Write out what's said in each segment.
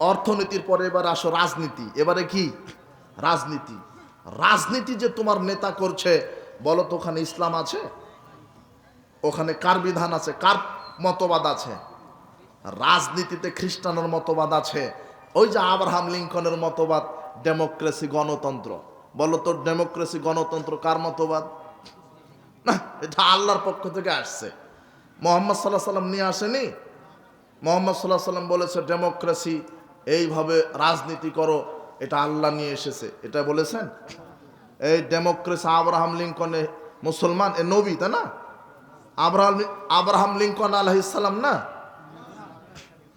অর্থনীতির পরে এবার আসো রাজনীতি। এবারে কি? রাজনীতি। রাজনীতি যে তোমার নেতা করছে, বলো তো ওখানে ইসলাম আছে? ওখানে কার বিধান আছে? কার মতবাদ আছে? রাজনীতিতে খ্রিস্টানের মতবাদ আছে। ওই যে আব্রাহাম লিঙ্কনের মতবাদ, ডেমোক্রেসি গণতন্ত্র। বলো তো ডেমোক্রেসি গণতন্ত্র কার মতবাদ? না, এটা আল্লাহর পক্ষ থেকে আসছে। মোহাম্মদ সাল্লাহ সাল্লাম নিয়ে আসেনি? মোহাম্মদ সাল্লাহ সাল্লাম বলেছে, ডেমোক্রেসি এইভাবে রাজনীতি করো, এটা আল্লাহ নিয়ে এসেছে। এটা বলেছেন? এই ডেমোক্রেসি আব্রাহাম লিঙ্কনে মুসলমান, এ নবী, তাই না? আব্রাহাম আব্রাহাম লিঙ্কন আলহিসাল্লাম না?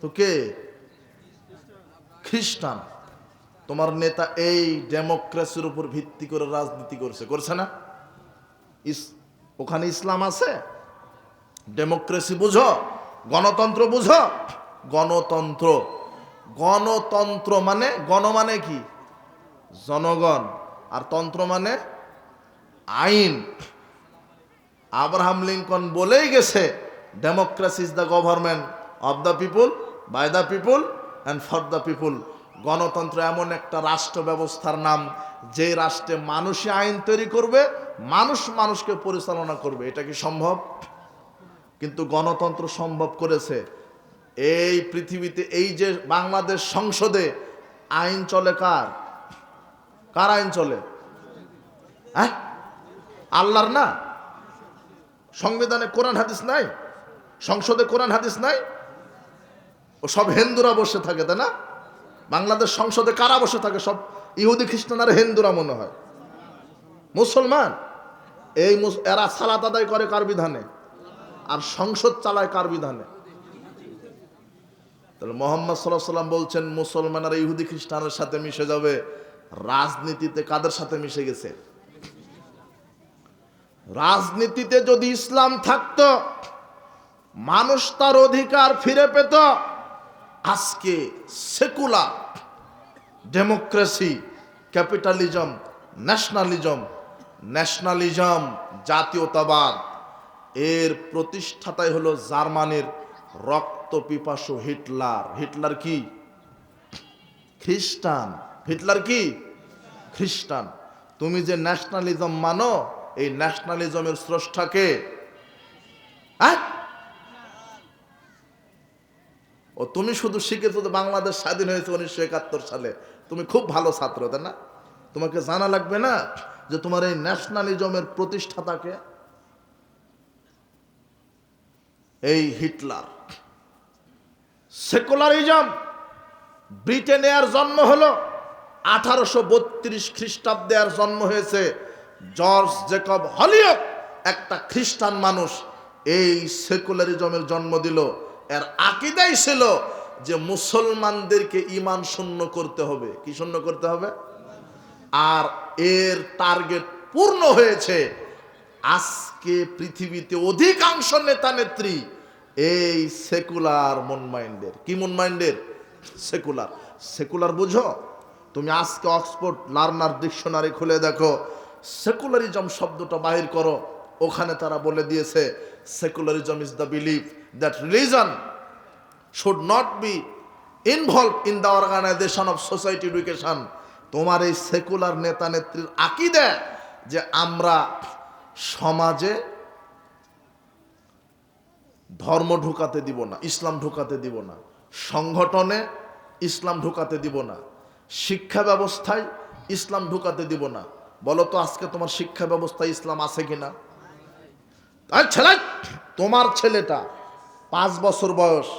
তো কে? খ্রিস্টান। তোমার নেতা এই ডেমোক্রেসির উপর ভিত্তি করে রাজনীতি করছে। করছে না? ইস, ওখানে ইসলাম আছে? ডেমোক্রেসি বুঝো, গণতন্ত্র বুঝো, গণতন্ত্র গণতন্ত্র মানে গণ মানে কি? জনগণ। আর তন্ত্র মানে আইন। আব্রাহাম লিঙ্কন বলেই গেছে democracy is the government of the people by the people and for the people গণতন্ত্র এমন একটা রাষ্ট্র ব্যবস্থার নাম, যে রাষ্ট্রে মানুষই আইন তৈরি করবে, মানুষ মানুষকে পরিচালনা করবে। এটা কি সম্ভব? কিন্তু গণতন্ত্র সম্ভব করেছে। এই পৃথিবীতে, এই যে বাংলাদেশ সংসদে আইন চলে কার? কার আইন চলে? হ্যাঁ? আল্লাহর না? সংবিধানে কোরআন হাদিস নাই? সংসদে কোরআন হাদিস নাই? ও সব হিন্দুরা বসে থাকে, তাই না? বাংলাদেশ সংসদে কারা বসে থাকে? সব ইহুদি, খ্রিস্টান আর হিন্দুরা মনে হয়। মুসলমান? এই এরা সালাত আদায় করে কার বিধানে? আর সংসদ চালায় কার বিধানে? তাহলে মোহাম্মদ সাল্লাহ সাল্লাম বলছেন মুসলমানেরা ইহুদি খ্রিস্টানের সাথে মিশে যাবে। রাজনীতিতে কাদের সাথে মিশে গেছে? রাজনীতিতে যদি ইসলাম থাকতো, মানুষ তার অধিকার ফিরে পেত। আজকে secular, democracy, capitalism, nationalism nationalism, জাতীয়তাবাদ, এর প্রতিষ্ঠাতাই হলো জার্মানির রক্ত পিপাসু হিটলার। হিটলার কি? খ্রিস্টান। হিটলার কি? খ্রিস্টান। তুমি যে ন্যাশনালিজম মানো, এই ন্যাশনালিজমের স্রষ্টাকে হ্যাঁ? ও তুমি শুধু শিখেছো তো বাংলাদেশ স্বাধীন হয়েছে উনিশশো একাত্তর সালে। তুমি খুব ভালো ছাত্র, তাই না? তোমাকে জানা লাগবে না যে তোমার এই ন্যাশনালিজমের প্রতিষ্ঠাতাকে এই হিটলার। সেকুলারিজম। ব্রিটেনে আর জন্ম হলো। আঠারোশো বত্রিশ খ্রিস্টাব্দে আর জন্ম হয়েছে জর্জ জেকব হলিয়ক একটা খ্রিস্টান মানুষ। এই সেকুলারিজমের জন্ম দিল। এর আকিদাই ছিল যে মুসলমানদেরকে ইমান শূন্য করতে হবে। কি শূন্য করতে হবে? আর এর টার্গেট পূর্ণ হয়েছে। আজকে পৃথিবীতে অধিকাংশ নেতা নেত্রী এই সেকুলার মন মাইন্ডের কি মন মাইন্ডের সেকুলার সেকুলার বুঝো? তুমি আজকে অক্সফোর্ড লার্নার ডিকশনারি খুলে দেখো সেকুলারিজম শব্দটা বাহির করো। ওখানে তারা বলে দিয়েছে secularism is the believe that religion should not be involve in the organisation of society education তোমার এই সেকুলার নেতা নেত্রীর আকিদে যে আমরা সমাজে ধর্ম ঢুকাতে দিব না, ইসলাম ঢুকাতে দিব না, সংগঠনে ইসলাম ঢুকাতে দিব না, শিক্ষা ব্যবস্থায় ইসলাম ঢুকাতে দিব না। বলো তো আজকে তোমার শিক্ষা ব্যবস্থায় ইসলাম আছে কিনা? আর ছেলে, তোমার ছেলেটা, পাঁচ বছর বয়স,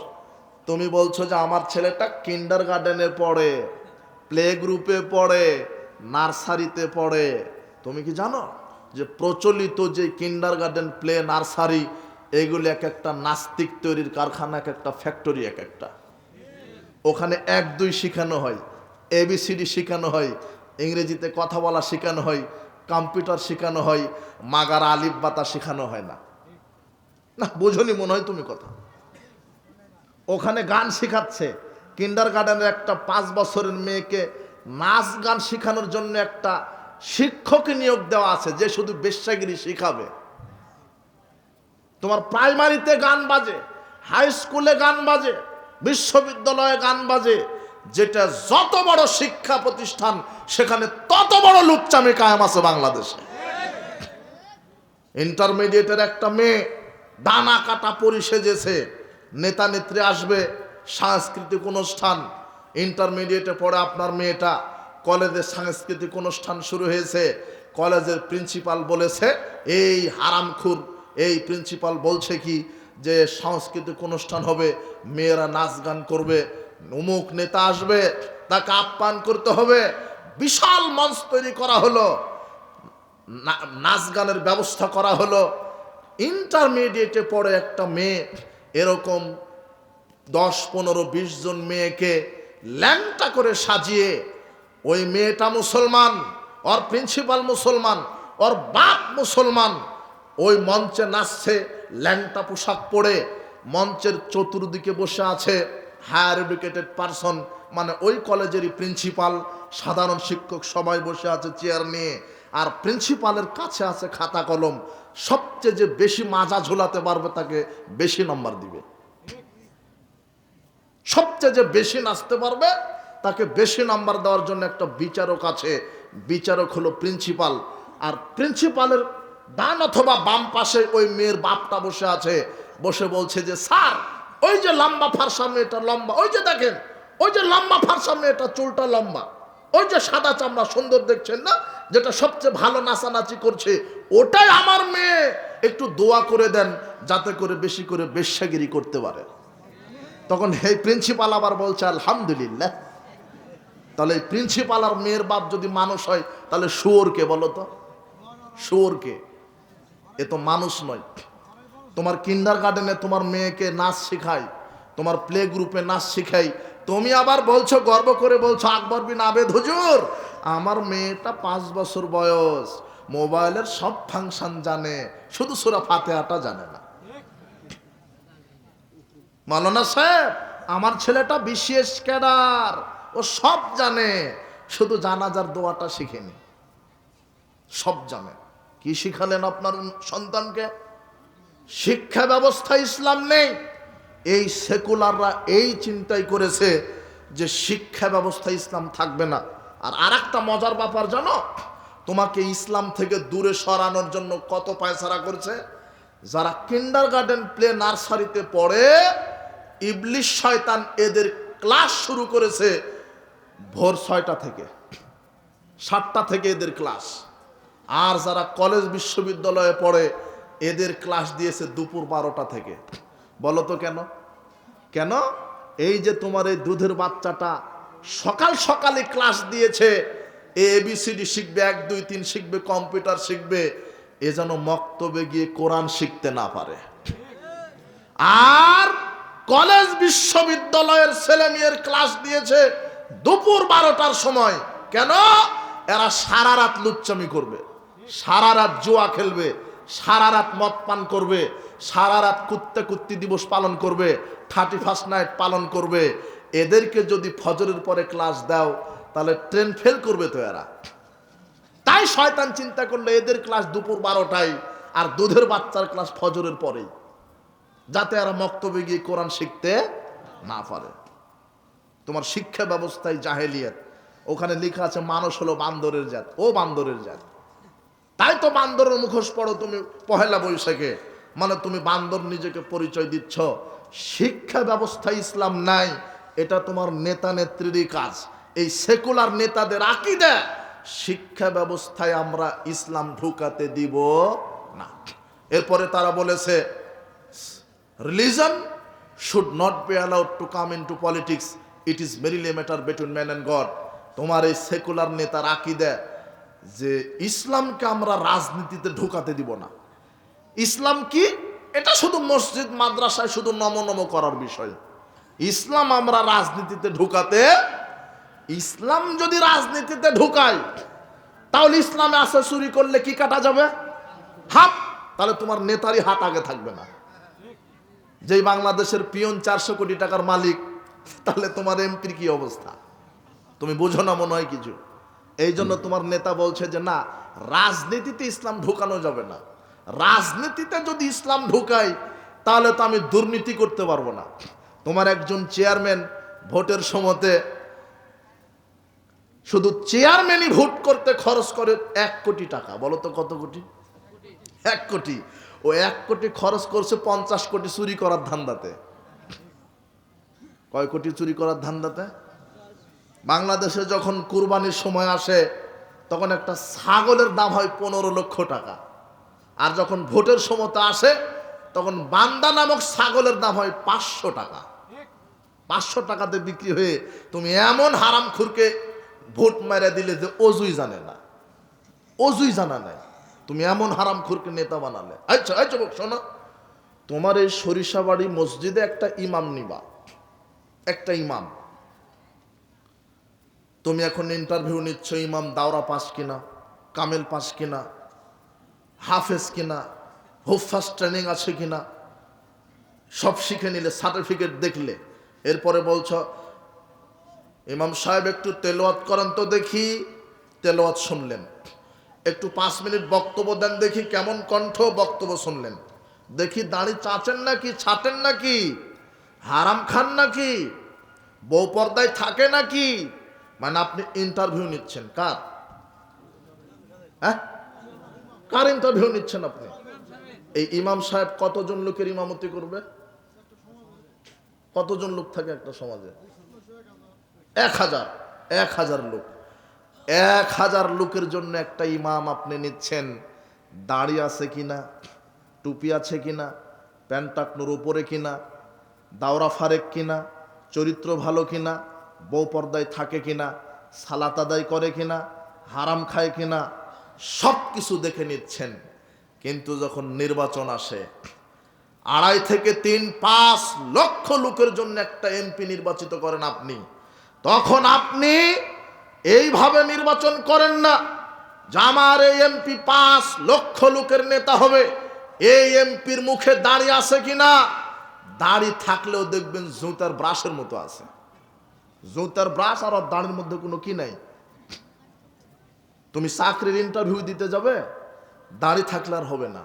তুমি বলছো যে আমার ছেলেটা কিন্ডার গার্ডেনে পড়ে, প্লে গ্রুপে পড়ে, নার্সারিতে পড়ে। তুমি কি জানো যে প্রচলিত যে কিন্ডার গার্ডেন প্লে নার্সারি এগুলি এক একটা নাস্তিক তৈরির কারখানা, এক একটা ফ্যাক্টরি, এক একটা। ওখানে এক, দুই শেখানো হয়। এবিসিডি শেখানো হয়। ইংরেজিতে কথা বলা শেখানো হয়। কম্পিউটার শেখানো হয়। মাগার আলিফ বাতা শেখানো হয় না। না, বোঝনি, মনে হয় তুমি কথা। ওখানে গান শেখাচ্ছে। কিন্ডার গার্ডেনের একটা পাঁচ বছরের মেয়েকে নাচ গান শেখানোর জন্য একটা শিক্ষক নিয়োগ দেওয়া আছে যে শুধু বেশ্যাগিরি শিখাবে। তোমার প্রাইমারিতে গান বাজে, হাই স্কুলে গান বাজে, বিশ্ববিদ্যালয়ে গান বাজে, যেটা যত বড় শিক্ষা প্রতিষ্ঠান, সেখানে তত বড় লুপচামে কায়েম আছে বাংলাদেশে। ইন্টারমিডিয়েটের একটা মেয়ে দানা কাটা পরি সেজেছে, নেতা নেত্রী আসবে, সাংস্কৃতিক অনুষ্ঠান, ইন্টারমিডিয়েটে পড়ে আপনার মেয়েটা, কলেজের সাংস্কৃতিক অনুষ্ঠান শুরু হয়েছে, কলেজের প্রিন্সিপাল বলেছে, এই হারামখুর এই প্রিন্সিপাল বলছে কি যে সাংস্কৃতিক অনুষ্ঠান হবে, মেয়েরা নাচ গান করবে, অমুক নেতা আসবে, তাকে আপ্যায়ন করতে হবে। বিশাল মঞ্চ তৈরি করা হলো নাচ গানের ব্যবস্থা করা হলো। ইন্টারমিডিয়েটে পড়ে একটা মেয়ে, এরকম দশ, পনেরো, বিশ জন মেয়েকে ল্যাংটা করে সাজিয়ে, ওই মেয়েটা মুসলমান, ওর প্রিন্সিপাল মুসলমান, ওর বাপ মুসলমান ওই মঞ্চে নাচছে, ল্যাংটা পোশাক পরে মঞ্চের চতুর্দিকে বসে আছে হায়ার এডুকেটেড পারসন মানে ওই কলেজেরই প্রিন্সিপাল সাধারণ শিক্ষক সবাই বসে আছে চেয়ার নিয়ে। আর প্রিন্সিপালের কাছে আছে খাতা কলম। সবচেয়ে যে বেশি মাজা ঝোলাতে পারবে তাকে বেশি নম্বর দিবে। সবচেয়ে যে বেশি নাচতে পারবে তাকে বেশি নাম্বার দেওয়ার জন্য একটা বিচারক আছে। বিচারক হলো প্রিন্সিপাল আর প্রিন্সিপালের ডান অথবা বাম পাশে ওই মেয়ের বাপটা বসে আছে, বসে বলছে যে, স্যার, ওই যে লম্বা ফারসা মেয়েটা লম্বা, ওই যে দেখেন, ওই যে লম্বা ফারসা মেয়েটা চুলটা লম্বা, ওই যে সাদা চামড়া সুন্দর দেখছেন না, যেটা সবচেয়ে ভালো নাচানাচি করছে, ওটাই আমার মেয়ে। একটু দোয়া করে দেন, যাতে করে বেশি করে বেশ্যাগিরি করতে পারে। তখন এই প্রিন্সিপাল আবার বলছে, আলহামদুলিল্লাহ। তাহলে প্রিন্সিপাল আর মেয়ের বাপ যদি মানুষ হয়, তাহলে শুয়োরকে বলো তো? শুয়োরকে। এ তো মানুষ নয়। তোমার কিন্ডার গার্ডেনে তোমার মেয়েকে নাচ শেখাই তোমার প্লে গ্রুপে নাচ শেখাই তুমি আবার বলছো, গর্ব করে বলছো, আকবর বিন আবেদ, হুজুর, আমার মেয়েটা পাঁচ বছর বয়স, মোবাইলের সব ফাংশন জানে, শুধু সুরা ফাতেহাটা জানে না। মালানা সাহেব, আমার ছেলেটা বিশেষ ক্যাডার, ও সব জানে, শুধু জানাজার দোয়াটা শিখেনি। সব জানে। কি শিখালেন আপনার সন্তানকে? শিক্ষা ব্যবস্থা ইসলাম নেই। এই সেকুলাররা এই চিন্তাই করেছে যে শিক্ষা ব্যবস্থা ইসলাম থাকবে না। আর আর একটা মজার ব্যাপার জানো? তোমাকে ইসলাম থেকে দূরে সরানোর জন্য কত পায়সারা করছে? যারা কিন্ডার গার্ডেন প্লে নার্সারিতে পড়ে ইবলিশ শয়তান এদের ক্লাস শুরু করেছে ভোর ছয়টা থেকে, সাতটা থেকে এদের ক্লাস। আর যারা কলেজ বিশ্ববিদ্যালয়ে পড়ে, এদের ক্লাস দিয়েছে দুপুর বারোটা থেকে। বলো তো কেন? কেন? এই যে তোমার এই দুধের বাচ্চাটা সকাল সকালে ক্লাস দিয়েছে, এ এবিসিডি শিখবে, এক, দুই, তিন শিখবে, কম্পিউটার শিখবে, এ যেন মক্তবে গিয়ে কোরআন শিখতে না পারে। আর কলেজ বিশ্ববিদ্যালয়ের ছেলে মেয়ের ক্লাস দিয়েছে দুপুর বারোটার সময়। কেন? এরা সারা রাত লুচ্চামি করবে। সারা রাত জুয়া খেলবে, সারা রাত মদ পান করবে, সারা রাত কুত্তে কুত্তি দিবস পালন করবে থার্টি ফার্স্ট নাইট পালন করবে। এদেরকে যদি ফজরের পরে ক্লাস দাও, তাহলে ট্রেন ফেল করবে তো এরা। তাই শয়তান চিন্তা করল এদের ক্লাস দুপুর বারোটায় আর দুধের বাচ্চার ক্লাস ফজরের পরেই। যাতে এরা মক্তবে গিয়ে কোরআন শিখতে না পারে। তোমার শিক্ষা ব্যবস্থায় জাহেলিয়াত। ওখানে লেখা আছে, মানুষ হলো বান্দরের জাত। ও বান্দরের জাত। তাই তো বান্দরের মুখোশ পড়ো তুমি পহেলা বৈশাখে। মানে তুমি বান্দর নিজেকে পরিচয় দিচ্ছ। শিক্ষা ব্যবস্থা ইসলাম নাই। এটা তোমার নেতা নেত্রীরই কাজ। এই সেকুলার নেতাদের আকিদা শিক্ষা ব্যবস্থায় আমরা ইসলাম ঢুকাতে দিব না। এরপরে তারা বলেছে religion should not be allowed to come into politics. It is merely a matter between man and god. তোমার এই সেকুলার নেতার আকিদা যে ইসলামকে আমরা রাজনীতিতে ঢোকাতে দিব না। ইসলাম কি? এটা শুধু মসজিদ, মাদ্রাসায় শুধু নম নম করার বিষয়। ইসলাম আমরা রাজনীতিতে ঢুকাতে, ইসলাম যদি রাজনীতিতে ঢুকায়, তাহলে ইসলামে আসে চুরি করলে কি কাটা যাবে? হাত! তাহলে তোমার নেতারই হাত আগে থাকবে না। যেই বাংলাদেশের পিয়ন চারশো কোটি টাকার মালিক, তাহলে তোমার এমপির কি অবস্থা? তুমি বুঝো না মনে হয় কিছু? এই জন্য তোমার নেতা বলছে যে, না, রাজনীতিতে ইসলাম ঢুকানো যাবে না। রাজনীতিতে যদি ইসলাম ঢুকাই, তাহলে তো আমি দুর্নীতি করতে পারব না। তোমার একজন চেয়ারম্যান ভোটের সময়তে শুধু চেয়ারম্যানই ভোট করতে খরচ করে এক কোটি টাকা। বলো তো কত কোটি? এক কোটি। ও এক কোটি খরচ করছে পঞ্চাশ কোটি চুরি করার ধান্দাতে। কয় কোটি চুরি করার ধান্দাতে? বাংলাদেশে যখন কুরবানির সময় আসে, তখন একটা ছাগলের দাম হয় পনেরো লক্ষ টাকা। আর যখন ভোটের সময় আসে, তখন বান্দা নামক ছাগলের দাম হয় পাঁচশো টাকা। পাঁচশো টাকাতে বিক্রি হয়ে তুমি এমন হারাম খুরকে ভোট মেরে দিলে যে অজুই জানে না। অজুই জানা নাই। তুমি এমন হারাম খুরকে নেতা বানালে। আচ্ছা আচ্ছা শোনো। তোমার এই সরিষাবাড়ি মসজিদে একটা ইমাম নিবা। একটা ইমাম। তুমি এখন ইন্টারভিউ নিচ্ছ, ইমাম দাওরা পাস কিনা, কামেল পাস কিনা, হাফেজ কিনা হুফাস ট্রেনিং আছে কিনা, সব শিখে নিলে সার্টিফিকেট দেখলে। এরপরে বলছ, ইমাম সাহেব একটু তেলোয়াত করেন তো দেখি তেলোয়াত শুনলেন। একটু পাঁচ মিনিট বক্তব্য দেন দেখি কেমন কণ্ঠ, বক্তব্য শুনলেন। দেখি দাড়ি চাচেন নাকি, ছাটেন নাকি, হারাম খান নাকি, বউ পর্দায় থাকে নাকি মানে আপনি ইন্টারভিউ নিচ্ছেন, কার? হ্যাঁ? কার ইন্টারভিউ নিচ্ছেন আপনি? এই ইমাম সাহেব কতজন লোকের ইমামতি করবে? কতজন লোক থাকে একটা সমাজে? এক হাজার এক হাজার লোক। এক হাজার লোকের জন্য একটা ইমাম আপনি নিচ্ছেন। দাড়ি আছে কিনা? টুপি আছে কিনা? প্যান্ট টাকনোর উপরে কিনা? দাওরা ফারেক কিনা? চরিত্র ভালো কিনা? বউ পর্দায় থাকে কিনা, সালাত আদায় করে কিনা, হারাম খায় কিনা, সব কিছু দেখে নিচ্ছেন। কিন্তু যখন নির্বাচন আসে, আড়াই থেকে তিন, পাঁচ লক্ষ লোকের জন্য একটা এমপি নির্বাচিত করেন আপনি। তখন আপনি এইভাবে নির্বাচন করেন না। যে আমার এই এমপি পাঁচ লক্ষ লোকের নেতা হবে। এই এমপির মুখে দাঁড়িয়ে আছে কিনা? দাড়ি থাকলেও দেখবেন জুতার ব্রাশের মতো আছে। জুতার ব্রাশ আর দাঁড়ের মধ্যে কোনো কি নাই? তুমি চাকরির ইন্টারভিউ দিতে যাবে, দাঁড়ি থাকলে আর হবে না।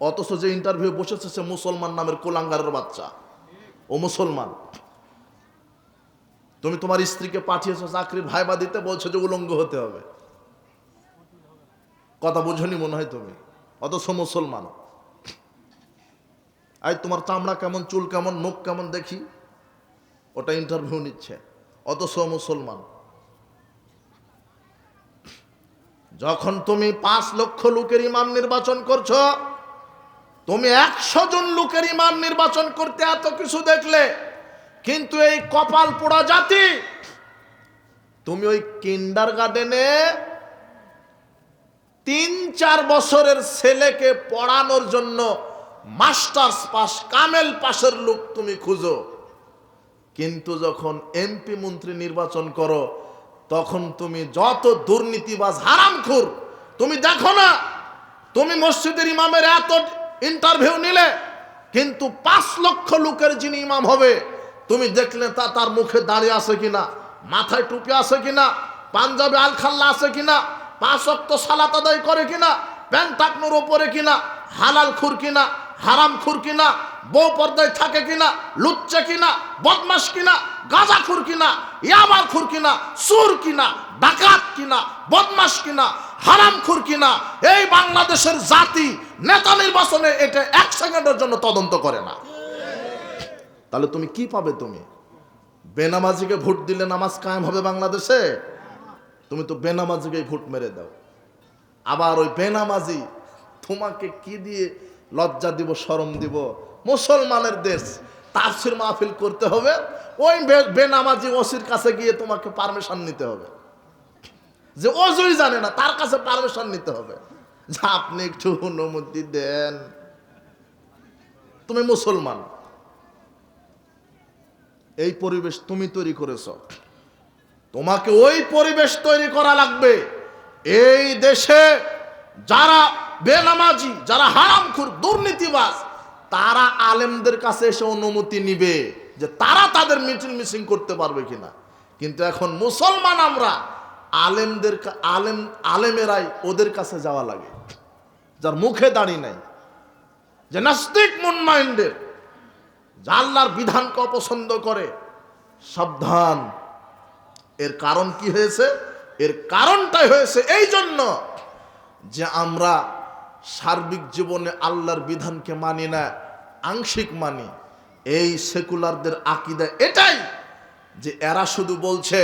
অথচ যে ইন্টারভিউ বসেছে সে মুসলমান নামের কোলাঙ্গারের বাচ্চা। ও মুসলমান। তুমি তোমার স্ত্রীকে পাঠিয়েছো চাকরির ভাইবা দিতে, বলছো যে উলঙ্গ হতে হবে। কথা বুঝনি মনে হয় তুমি? অথচ মুসলমান। আই, তোমার চামড়া কেমন, চুল কেমন, মুখ কেমন দেখি? ওটা ইন্টারভিউ নিচ্ছে। অথচ মুসলমান। যখন তুমি পাঁচ লক্ষ লোকের ইমাম নির্বাচন করছ, তুমি একশো জন লোকের ইমাম নির্বাচন করতে এত কিছু দেখলে, কিন্তু এই কপাল পোড়া জাতি, তুমি ওই কিন্ডার গার্ডেনে তিন চার বছরের ছেলেকে পড়ানোর জন্য মাস্টার্স পাস, কামেল পাশের লোক তুমি খুঁজো। কিন্তু যখন এমপি মন্ত্রী নির্বাচন করো, তখন তুমি যত দুর্নীতিবাজ হারামখুর, তুমি দেখো না, তুমি মসজিদের ইমামের এত ইন্টারভিউ নিলে, কিন্তু পাঁচ লক্ষ লোকের যিনি ইমাম হবে, তুমি দেখলে তা তার মুখে দাঁড়িয়ে আছে কিনা, মাথায় টুপি আছে কিনা, পাঞ্জাবে আলখাল্লা আছে কিনা, পাঁচ অক্ত সালাত আদায় করে কিনা, প্যান্ট টাকনোর ওপরে কিনা, হালাল খুর কিনা হারাম খুর কিনা বউ পর্দায় থাকে কিনা, লুচ্চে কিনা বদমাস কিনা গাঁজা খুর কিনা ইয়াবার খুর কিনা সুর কিনা, ডাকাত কিনা বদমাস কিনা হারাম খুর কিনা, এই বাংলাদেশের জাতি নেতা নির্বাচনে এটা এক সেকেন্ডের জন্য তদন্ত করে না। তাহলে তুমি কি পাবে তুমি? বেনামাজিকে ভোট দিলে নামাজ কায়েম হবে বাংলাদেশে? তুমি তো বেনামাজিকেই ভোট মেরে দাও। আবার ওই বেনামাজি তোমাকে কি দিয়ে লজ্জা দিব, শরম দিব? মুসলমানের দেশ। তাফসির মাহফিল করতে হবে। ওই বেনামাজি ওসির কাছে গিয়ে তোমাকে পারমিশন নিতে হবে। যে অজুই জানে না, তার কাছে পারমিশন নিতে হবে। যে আপনি একটু অনুমতি দেন। তুমি মুসলমান। এই পরিবেশ তুমি তৈরি করেছ। তোমাকে ওই পরিবেশ তৈরি করা লাগবে। এই দেশে যারা বেনামাজি, যারা হারামখুর, দুর্নীতিবাজ তারা আলেমদের কাছে এসে অনুমতি নিবে যে তারা তাদের মিটিং মিসিং করতে পারবে কিনা। কিন্তু এখন মুসলমান আমরা আলেমদের আলেম, আলেমেরাই ওদের কাছে যাওয়া লাগে, যার মুখে দাঁড়িয়ে নাই, যে নাস্তিক মন মাইন্ডের যা বিধানকে অপছন্দ করে, সাবধান। এর কারণ কি হয়েছে? এর কারণটাই হয়েছে এই জন্য যে আমরা সার্বিক জীবনে আল্লাহর বিধানকে মানি না, আংশিক মানি, এই সেকুলারদের আকিদা এটাই যে এরা শুধু বলছে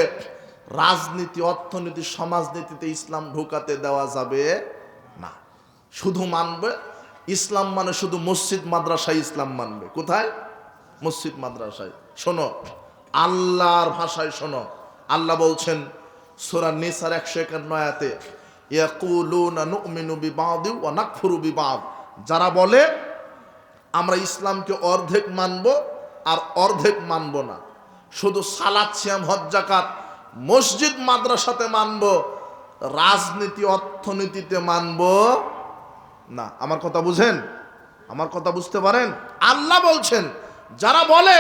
রাজনীতি, অর্থনীতি, সমাজনীতিতে ইসলাম ঢোকাতে দেওয়া যাবে না। শুধু মানবে, ইসলাম মানে শুধু মসজিদ, মাদ্রাসায় ইসলাম মানবে। কোথায়? মসজিদ, মাদ্রাসায়। শোনো, আল্লাহর ভাষায় শোনো। আল্লাহ বলছেন, সূরা নিসার একশো একান্ন আয়াতে যারা বলে, আমরা ইসলামকে অর্ধেক মানব আর অর্ধেক মানব না। শুধু সালাদ, সিয়াম, হজ জাকাত মসজিদ, মাদ্রাসাতে মানব, রাজনীতি, অর্থনীতিতে মানব না। আমার কথা বুঝেন? আমার কথা বুঝতে পারেন? আল্লাহ বলছেন, যারা বলে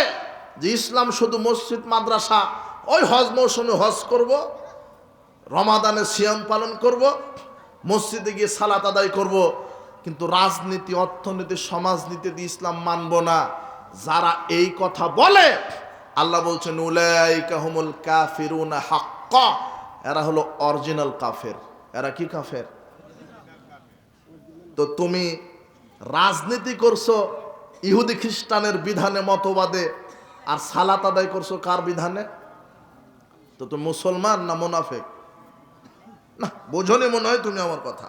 যে ইসলাম শুধু মসজিদ, মাদ্রাসা, ওই হজ মৌসুমে হজ করব রমাদানে সিয়াম পালন করব, মসজিদে গিয়ে সালাত আদায় করব, কিন্তু রাজনীতি, অর্থনীতি সমাজনীতিতে ইসলাম মানব না। যারা এই কথা বলে, আল্লাহ বলছেন, উলাইকা হুমুল কাফিরুনা হাক্কা। এরা হলো অরিজিনাল কাফের। এরা কি কাফের? তো তুমি রাজনীতি করছ, ইহুদি খ্রিস্টানের বিধানে মতবাদে, আর সালাত আদায় করছ কার বিধানে? তো তুমি মুসলমান না মোনাফেক? না, বোঝনি মনে হয় তুমি আমার কথা।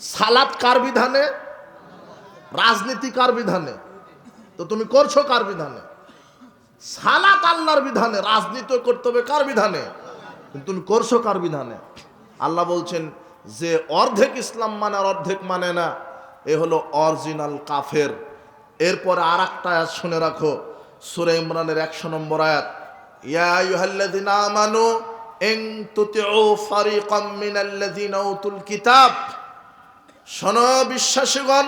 সালাত কার বিধানে? রাজনীতি কার বিধানে? তো তুমি করছ কার বিধানে? সালাত আল্লাহর বিধানে, রাজনীতি করতে হবে কার বিধানে? তুমি করছ কার বিধানে? আল্লাহ বলছেন, যে অর্ধেক ইসলাম মানে আর অর্ধেক মানে না, এ হলো অরিজিনাল কাফের। এরপর আর একটা আয়াত শুনে রাখো, সুরে ইমরানের একশো নম্বর আয়াত। ইয়া আইয়ুহাল্লাযীনা আমানু কিতাব। শোনো বিশ্বাসীগণ,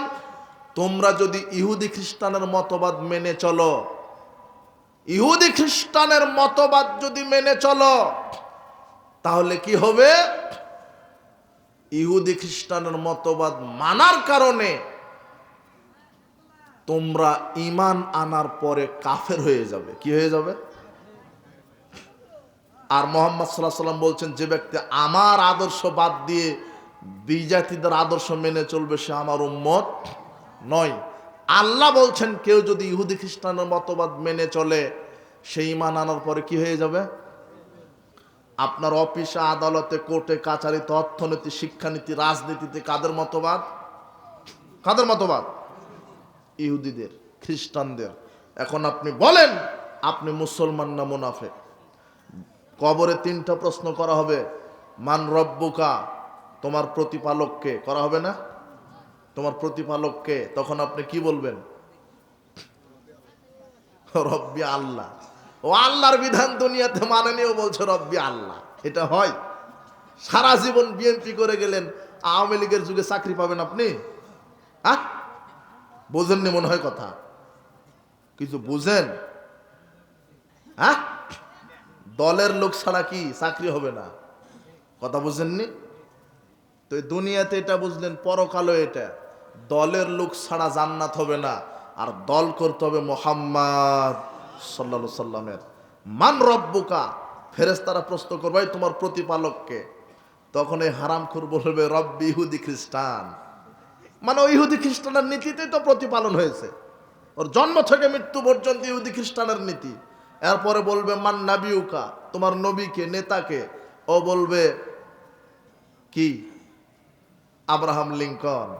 তোমরা যদি ইহুদি খ্রিস্টানের মতবাদ মেনে চলো, ইহুদি খ্রিস্টানের মতবাদ যদি মেনে চলো, তাহলে কি হবে? ইহুদি খ্রিস্টানের মতবাদ মানার কারণে তোমরা ইমান আনার পরে কাফের হয়ে যাবে। কি হয়ে যাবে? আর মোহাম্মদ সাল্লাহ সাল্লাম বলছেন, যে ব্যক্তি আমার আদর্শ বাদ দিয়ে বিজাতিদের আদর্শ মেনে চলবে সে আমার উম্মত নয়। আল্লাহ বলছেন, কেউ যদি ইহুদি খ্রিস্টানের মতবাদ মেনে চলে সেই ইমান আনার পরে কি হয়ে যাবে? আপনার অফিসে, আদালতে, কোর্টে কাচারিতে অর্থনীতি, শিক্ষানীতি, রাজনীতিতে কাদের মতবাদ? কাদের মতবাদ? ইহুদিদের, খ্রিস্টানদের। এখন আপনি বলেন, আপনি মুসলমান না মুনাফে কবরে তিনটা প্রশ্ন করা হবে। মান রব্বুকা, তোমার প্রতিপালককে। করা হবে না? তোমার প্রতিপালককে। তখন আপনি কি বলবেন? রব্বি আল্লাহ। ও আল্লাহর বিধান দুনিয়াতে মানেনিও বলছে রব্বি আল্লাহ। এটা হয়। সারা জীবন বিএনপি করে গেলেন, আওয়ামী লীগের যুগে চাকরি পাবেন আপনি? হ্যাঁ বোঝেননি মনে হয় কথা? কিছু বুঝেন? হ্যাঁ দলের লোক ছাড়া কি চাকরি হবে না? কথা বুঝেননি? তো দুনিয়াতে এটা বুঝলেন পরকালও এটা। দলের লোক ছাড়া জান্নাত হবে না। আর দল করতে হবে মোহাম্মদ সাল্লা সাল্লামের মান রব্বুকা ফেরেস্তারা প্রশ্ন করবে তোমার প্রতিপালককে? তখন এই হারাম হারামখুর বলবে, রব্বি ইহুদি খ্রিস্টান। মানে ওই ইহুদি খ্রিস্টানের নীতিতেই তো প্রতিপালন হয়েছে। ওর জন্ম থেকে মৃত্যু পর্যন্ত ইহুদি খ্রিস্টানের নীতি। এরপরে বলবে, মান নাবিউকা? তোমার নবীকে, নেতাকে। ও বলবে, কি? Abraham Lincoln.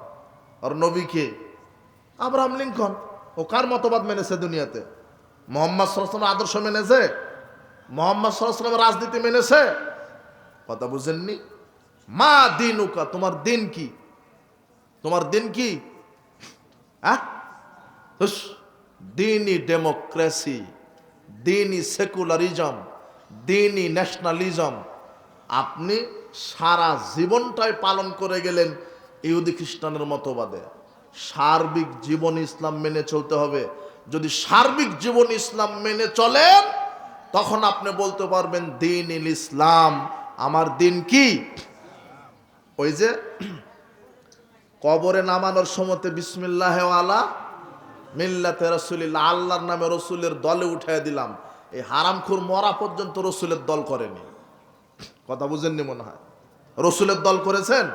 ওর নবীকে, আব্রাহাম লিঙ্কন? ও কার মতবাদ মেনেছে দুনিয়াতে? মোহাম্মদ সাল্লামের আদর্শ মেনেছে? মোহাম্মদ সাল্লামের রাজনীতি মেনেছে? কথা বুঝেননি? মা দিন উকা তোমার দিন কি? তোমার দিন কি? হ্যাঁ? দিনই ডেমোক্রেসি। দিনই সেকুলারিজম দিনই ন্যাশনালিজম। আপনি সারা জীবনটাই পালন করে গেলেন ইহুদি খ্রিস্টানের মতবাদে। সার্বিক জীবন ইসলাম মেনে চলতে হবে। যদি সার্বিক জীবন ইসলাম মেনে চলেন, তখন আপনি বলতে পারবেন দিন ইল ইসলাম, আমার দিন কি? ওই যে কবরে নামানোর সময়তে বিসমিল্লাহ আলা মিল্লাতে রসুলিল্লাহ, আল্লাহর নামে রসুলের দলে উঠাই দিলাম। এই হারামখুর মরা পর্যন্ত রসুলের দল করেনি। কথা বুঝেননি মনে হয়? রসুলের দল করেছেন?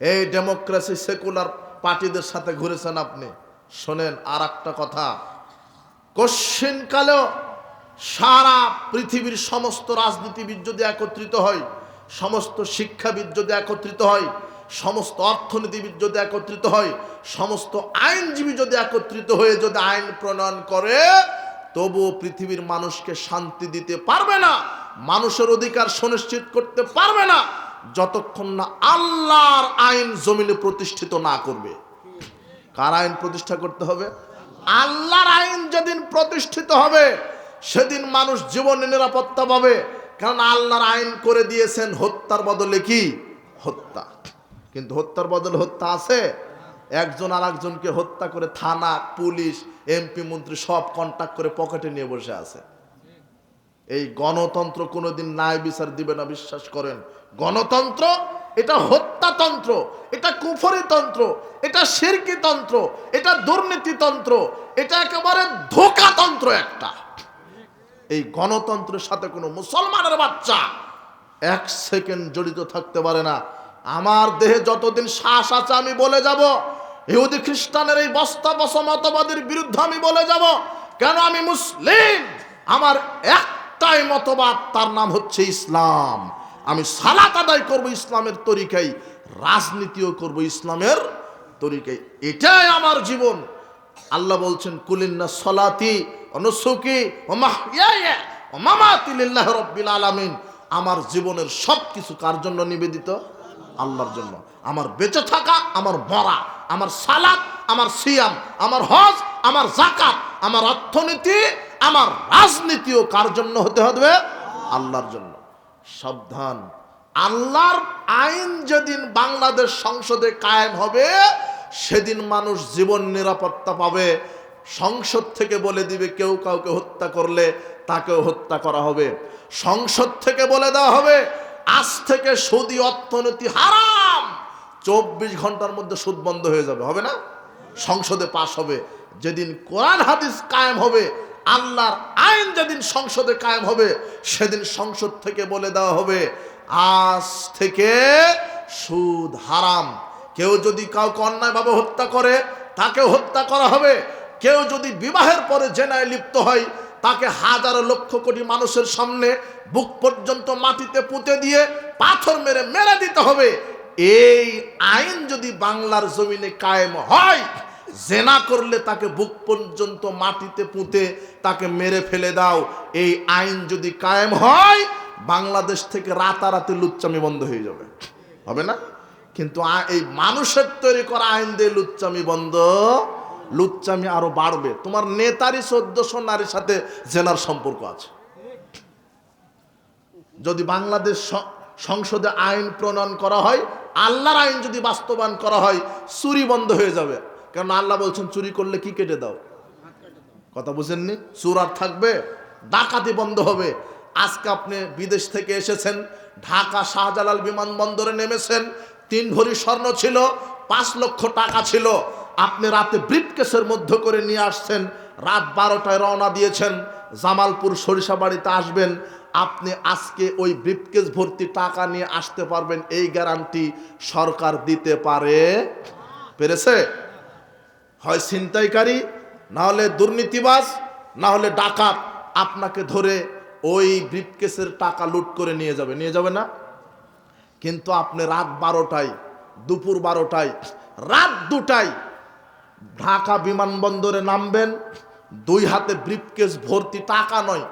এই ডেমোক্রেসি সেকুলার পার্টিদের সাথে ঘুরেছেন আপনি। শোনেন আর একটা কথা। কশ্চিনকালেও সারা পৃথিবীর সমস্ত রাজনীতিবিদ যদি একত্রিত হয়, সমস্ত শিক্ষাবিদ যদি একত্রিত হয় সমস্ত অর্থনীতিবিদ যদি একত্রিত হয়, সমস্ত আইনজীবী যদি একত্রিত হয়ে যদি আইন প্রণয়ন করে, তবুও পৃথিবীর মানুষকে শান্তি দিতে পারবে না, মানুষের অধিকার সুনিশ্চিত করতে পারবে না, যতক্ষণ না আল্লাহর আইন জমিনে প্রতিষ্ঠিত না করবে। কার আইন প্রতিষ্ঠা করতে হবে? আল্লাহর আইন যেদিন প্রতিষ্ঠিত হবে, সেদিন মানুষ জীবনে নিরাপত্তা পাবে। কারণ আল্লাহর আইন করে দিয়েছেন, হত্যার বদলে কি? হত্যা। কিন্তু হত্যার বদলে হত্যা আছে? একজন আর একজনকে হত্যা করে থানা, পুলিশ, এমপি, মন্ত্রী সব কন্ট্যাক্ট করে পকেটে নিয়ে বসে আছে। এই গণতন্ত্র কোনোদিন ন্যায় বিচার দিবে না, বিশ্বাস করেন। গণতন্ত্র, এটা হত্যাতন্ত্র, এটা কুফরিতন্ত্র এটা সিরকিতন্ত্র এটা দুর্নীতিতন্ত্র এটা একেবারে ধোকাতন্ত্র একটা। এই গণতন্ত্রের সাথে কোনো মুসলমানের বাচ্চা এক সেকেন্ড জড়িত থাকতে পারে না। আমার দেহে যতদিন শ্বাস আছে, আমি বলে যাব। ইহুদি খ্রিস্টানের এই বস্তা বস মতবাদের বিরুদ্ধে আমি বলে যাব, কেন আমি মুসলিম? আমার একটাই মতবাদ, তার নাম হচ্ছে ইসলাম। আমি সালাত আদায় করব ইসলামের তরিকাই রাজনীতিও করব ইসলামের তরিকাই এটাই আমার জীবন। আল্লাহ বলছেন, কুলিন্না সলাতি অনুসুকি ও মাহিয়া ও মামাতি লিল্লাহ রব্বিল আলামিন। আমার জীবনের সব কিছু কার জন্য নিবেদিত? আল্লাহর জন্য। আমার বেঁচে থাকা, আমার মরা, আমার সালাত, আমার সিয়াম, আমার হজ, আমার জাকাত আমার অর্থনীতি, আমার রাজনীতিও কার জন্য হতে হবে? আল্লাহর জন্য। সাবধান। আল্লাহর আইন যেদিন বাংলাদেশ সংসদে কায়েম হবে, সেদিন মানুষ জীবন নিরাপত্তা পাবে। সংসদ থেকে বলে দিবে, কেউ কাউকে হত্যা করলে তাকেও হত্যা করা হবে। সংসদ থেকে বলে দেওয়া হবে আজ থেকে সৌদি অর্থনীতি হারাম। চব্বিশ ঘণ্টার মধ্যে সুদ বন্ধ হয়ে যাবে, হবে না? সংসদে পাশ হবে। যেদিন কোরআন হাদিস কায়েম হবে, আল্লাহর আইন যেদিন সংসদে কায়েম হবে, সেদিন সংসদ থেকে বলে দেওয়া হবে, আজ থেকে সুদ হারাম। কেউ যদি কাউকে অন্যায়ভাবে হত্যা করে তাকে হত্যা করা হবে। কেউ যদি বিবাহের পরে জেনায় লিপ্ত হয় তাকে হাজারো লক্ষ কোটি মানুষের সামনে বুক পর্যন্ত মাটিতে পুঁতে দিয়ে পাথর মেরে মেরে দিতে হবে। এই আইন যদি বাংলার জমিনে কায়েম হয়, জেনা করলে তাকে বুক পর্যন্ত মাটিতে পুঁতে তাকে মেরে ফেলে দাও। এই আইন যদি কায়েম হয়, বাংলাদেশ থেকে রাতারাতি লুচ্চামি বন্ধ হয়ে যাবে। হবে না? কিন্তু এই মানুষের তৈরি করা আইন দিয়ে লুচ্চামি বন্ধ লুচ্চামি আরও বাড়বে। তোমার নেতারই চোদ্দশো নারীর সাথে জেনার সম্পর্ক আছে। যদি বাংলাদেশ সংসদে আইন প্রণয়ন করা হয়, আল্লাহর আইন যদি বাস্তবায়ন করা হয়, চুরি বন্ধ হয়ে যাবে। কারণ আল্লাহ বলছেন, চুরি করলে কি কেটে দাও? কথা বুঝেননি? চুর আর থাকবে, ডাকাতি বন্ধ হবে। আজকে আপনি বিদেশ থেকে এসেছেন, ঢাকা শাহজালাল বিমানবন্দরে নেমেছেন, তিন ভরি স্বর্ণ ছিল, পাঁচ লক্ষ টাকা ছিল। আপনি রাতে ব্রিফকেসের মধ্যে করে নিয়ে আসছেন, রাত বারোটায় রওনা দিয়েছেন, জামালপুর সরিষা বাড়িতে আসবেন, আপনি আজকে ওই ব্রিফকেস ভর্তি টাকা নিয়ে আসতে পারবেন, এই গ্যারান্টি সরকার দিতে পারে। পেরেছে? হয় ছিনতাইকারী, না হলে দুর্নীতিবাজ, না হলে ডাকাত, আপনাকে ধরে ওই ব্রিফকেসের টাকা লুট করে নিয়ে যাবে। নিয়ে যাবে না? কিন্তু আপনি রাত বারোটায়, দুপুর বারোটায়, রাত দুটায় ঢাকা বিমানবন্দরে নামবেন, দুই হাতে ব্রিফকেস ভর্তি টাকা নয়,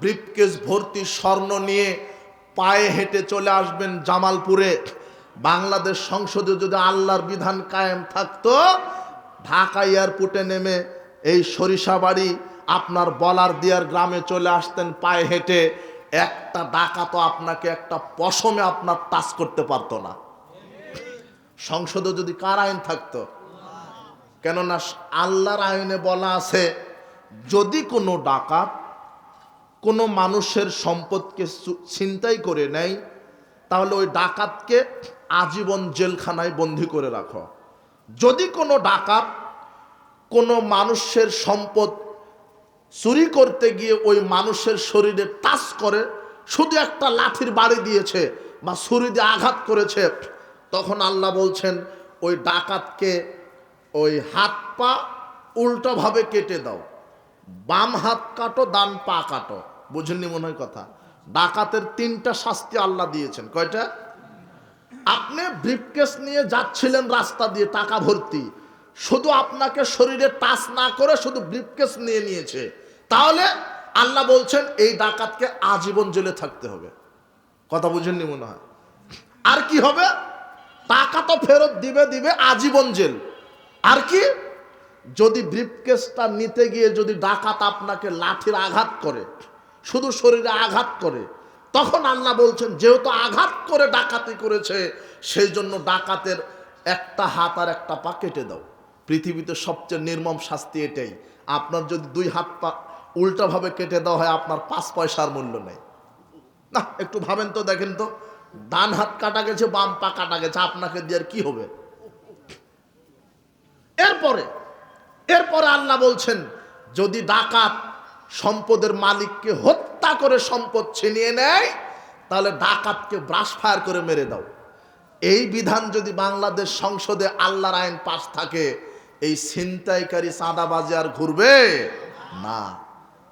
ব্রিফকেস ভর্তি স্বর্ণ নিয়ে পায়ে হেঁটে চলে আসবেন জামালপুরে। বাংলাদেশ সংসদে যদি আল্লাহর বিধান কায়েম থাকতো, ঢাকা এয়ারপোর্টে নেমে এই সরিষাবাড়ি আপনার বলার দিয়ার গ্রামে চলে আসতেন পায়ে হেঁটে, একটা ডাকা তো আপনাকে একটা পশমে আপনার টাচ করতে পারতো না। সংসদে যদি কার আইন থাকতো কেননা আল্লাহর আইনে বলা আছে, যদি কোনো ডাকাত কোনো মানুষের সম্পদকে ছিনতাই করে নেয়, তাহলে ওই ডাকাতকে আজীবন জেলখানায় বন্দি করে রাখো। যদি কোনো ডাকাত কোনো মানুষের সম্পদ চুরি করতে গিয়ে ওই মানুষের শরীরে টাচ করে, শুধু একটা লাঠির বাড়ি দিয়েছে বা ছুরি দিয়ে আঘাত করেছে, তখন আল্লাহ বলছেন, ওই ডাকাতকে ওই হাত পা উল্টোভাবে কেটে দাও। বাম হাত কাটো, ডান পা কাটো। বুঝেননি মনে হয় কথা? ডাকাতের তিনটা শাস্তি আল্লাহ দিয়েছেন। কয়টা? আপনি ব্রিফকেস নিয়ে যাচ্ছিলেন রাস্তা দিয়ে টাকা ভর্তি। শুধু আপনাকে শরীরে টাচ না করে শুধু ব্রিফকেস নিয়ে নিয়েছে। তাহলে আল্লাহ বলছেন, এই ডাকাতকে আজীবন জেলে থাকতে হবে। কথা বুঝেননি মনে হয়? আর কি হবে? টাকা তো ফেরত দিবে দিবে, আজীবন জেল। আর কি? যদি ব্রিফকেসটা নিতে গিয়ে যদি ডাকাত আপনাকে লাঠির আঘাত করে, শুধু শরীরে আঘাত করে, তখন আল্লাহ বলছেন, যেহেতু আঘাত করে ডাকাতি করেছে সেই জন্য ডাকাতের একটা হাত আর একটা পা কেটে দাও। পৃথিবীতে সবচেয়ে নির্মম শাস্তি এটাই। আপনার যদি দুই হাত পা উল্টাভাবে কেটে দেওয়া হয়, আপনার পাঁচ পয়সার মূল্য নেই। না, একটু ভাবেন তো, দেখেন তো, ডান হাত কাটা গেছে, বাম পা কাটা গেছে, আপনাকে দিয়ে আর কি হবে? এরপরে এরপরে আল্লাহ বলছেন, যদি ডাকাত সম্পদের মালিককে হত্যা করে সম্পদ ছিনিয়ে নেয়, তাহলে ডাকাতকে ব্রাশ ফায়ার করে মেরে দাও। এই বিধান যদি বাংলাদেশ সংসদে আল্লাহর আইন পাশ থাকে, এই ছিনতাইকারী চাঁদাবাজি আর ঘুরবে না।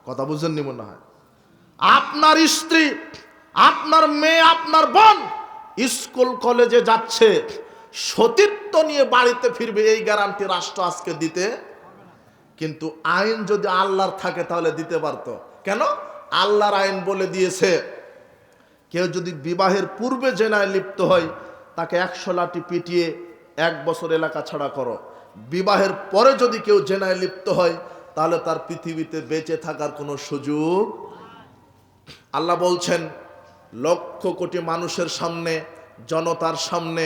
কথা বুঝেননি মনে হয়? আপনার স্ত্রী, আপনার মেয়ে, আপনার বোন, স্কুল, কলেজে যাচ্ছে সতীত্ব নিয়ে বাড়িতে ফিরবে, এই গ্যারান্টি রাষ্ট্র আজকে দিতে। কিন্তু আইন যদি আল্লাহর থাকে, তাহলে দিতে পারতো। কেন? আল্লাহর আইন বলে দিয়েছে, কেউ যদি বিবাহের পূর্বে জেনায় লিপ্ত হয়, তাকে একশো লাঠি পিটিয়ে এক বছর এলাকা ছাড়া করো। বিবাহের পরে যদি কেউ জেনায় লিপ্ত হয়, তাহলে তার পৃথিবীতে বেঁচে থাকার কোনো সুযোগ আল্লাহ বলছেন, লক্ষ কোটি মানুষের সামনে, জনতার সামনে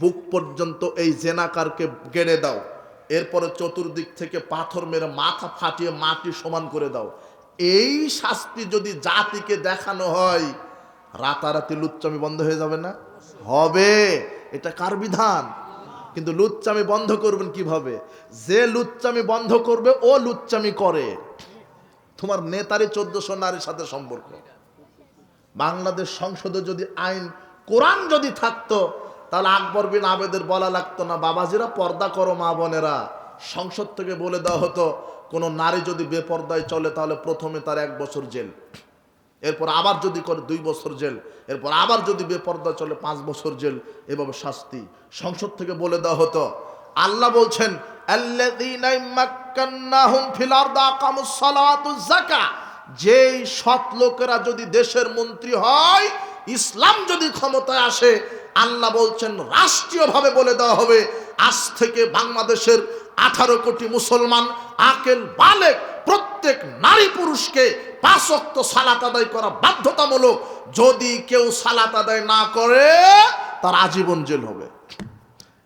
বুক পর্যন্ত এই জেনাকারকে গেড়ে দাও। এরপরে চতুর্দিক থেকে পাথর মেরে মাথা ফাটিয়ে মাটি সমান করে দাও। এই শাস্তি যদি জাতিকে দেখানো হয়, রাতারাতি লুচ্চামি বন্ধ হয়ে যাবে না? হবে। এটা কার বিধান? কিন্তু লুচ্চামি বন্ধ করবেন কীভাবে? যে লুচ্চামি বন্ধ করবে, ও লুচ্চামি করে। তোমার নেতারই চোদ্দশো নারীর সাথে সম্পর্ক। বাংলাদেশ সংসদে যদি আইন, কোরআন যদি থাকতো তাহলে আকবর বিন আবেদের বলা লাগতো না, বাবাজিরা পর্দা করো মা বোনেরা। সংসদ থেকে বলে দেওয়া হতো, কোনো নারী যদি বেপর্দায় চলে তাহলে প্রথমে তার এক বছর জেল। এরপর আবার যদি করে দুই বছর জেল, এরপর আবার যদি বেপর্দা চলে পাঁচ বছর জেল, এভাবে শাস্তি। সংসদ থেকে বলে দেওয়া হতো, আল্লাহ বলছেন, "আল্লাযীনা মাক্কান্নাহুম ফিল আরদি আকামুস সালাতুজ যাকা। যেই সৎ লোকেরা যদি দেশের মন্ত্রী হয়, ইসলাম যদি ক্ষমতায় আসে আল্লাহ বলছেন, রাষ্ট্রীয়ভাবে বলে দেওয়া হবে, আজ থেকে বাংলাদেশের আঠারো কোটি মুসলমান, আকেল বালেক, প্রত্যেক নারী পুরুষকে পাঁচ অক্ত সালাত আদায় করা বাধ্যতামূলক। যদি কেউ সালাত আদায় না করে, তার আজীবন জেল হবে।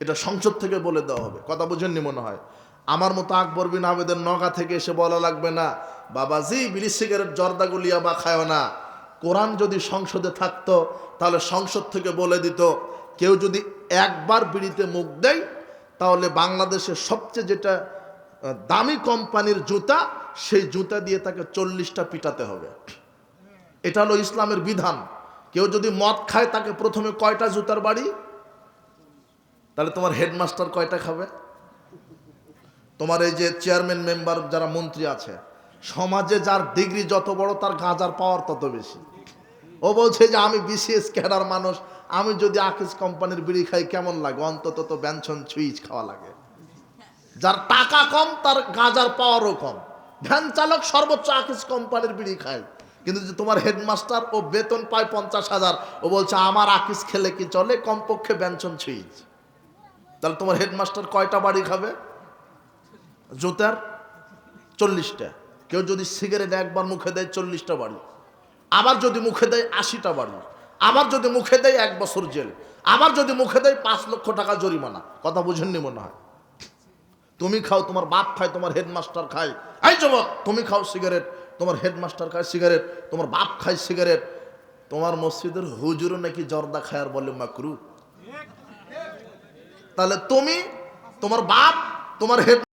এটা সংসদ থেকে বলে দেওয়া হবে। কথা বুঝেননি মনে হয়? আমার মতো আকবর বিন আবেদের নগা থেকে এসে বলা লাগবে না, বাবাজি, বিড়ি, সিগারেট, জর্দা, গুলিয়া বা খায় না। কোরআন যদি সংসদে থাকতো, তাহলে সংসদ থেকে বলে দিত, কেউ যদি একবার বিড়িতে মুখ দেয়, তাহলে বাংলাদেশের সবচেয়ে যেটা দামি কোম্পানির জুতা, সেই জুতা দিয়ে তাকে চল্লিশটা পিটাতে হবে। এটা হলো ইসলামের বিধান। কেউ যদি মদ খায়, তাকে প্রথমে কয়টা জুতার বাড়ি? তাহলে তোমার হেডমাস্টার কয়টা খাবে? তোমার এই যে চেয়ারম্যান মেম্বার, যারা মন্ত্রী আছে, সমাজে যার ডিগ্রি যত বড়, তার গাঁজার পাওয়ার তত বেশি। ও বলছে যে আমি বিসিএস ক্যাডার মানুষ, আমি যদি আকিস কোম্পানির বিড়ি খাই কেমন লাগে? অন্তত তো ব্যঞ্জন সুইচ খাওয়া লাগে। যার টাকা কম, তার গাজার পাওয়ারও কম। ভ্যান চালক সর্বোচ্চ আকিস কোম্পানির বিড়ি খায়। কিন্তু যে তোমার হেডমাস্টার, ও বেতন পায় পঞ্চাশ হাজার, ও বলছে আমার আকিস খেলে কি চলে? কমপক্ষে ব্যঞ্জন সুইচ। তাহলে তোমার হেডমাস্টার কয়টা বাড়ি খাবে? জুতার চল্লিশটা। কেউ যদি সিগারেট একবার মুখে দেয়, চল্লিশটা বাড়ি। আবার যদি মুখে দেয় আশিটা বাড়ি আবার যদি মুখে দেয় এক বছর জেল। আবার যদি মুখে দেয় পাঁচ লক্ষ টাকা জরিমানা। কথা বুঝেননি মনে হয়? তুমি খাও, তোমার বাপ খায়, তোমার হেডমাস্টার খায়। এই যুবক, তুমি খাও সিগারেট। তোমার হেডমাস্টার খায় সিগারেট, তোমার বাপ খায় সিগারেট। তোমার মসজিদের হুজুরও নাকি জর্দা খায় আর বলে মাকরু? তাহলে তুমি, তোমার বাপ, তোমার হেড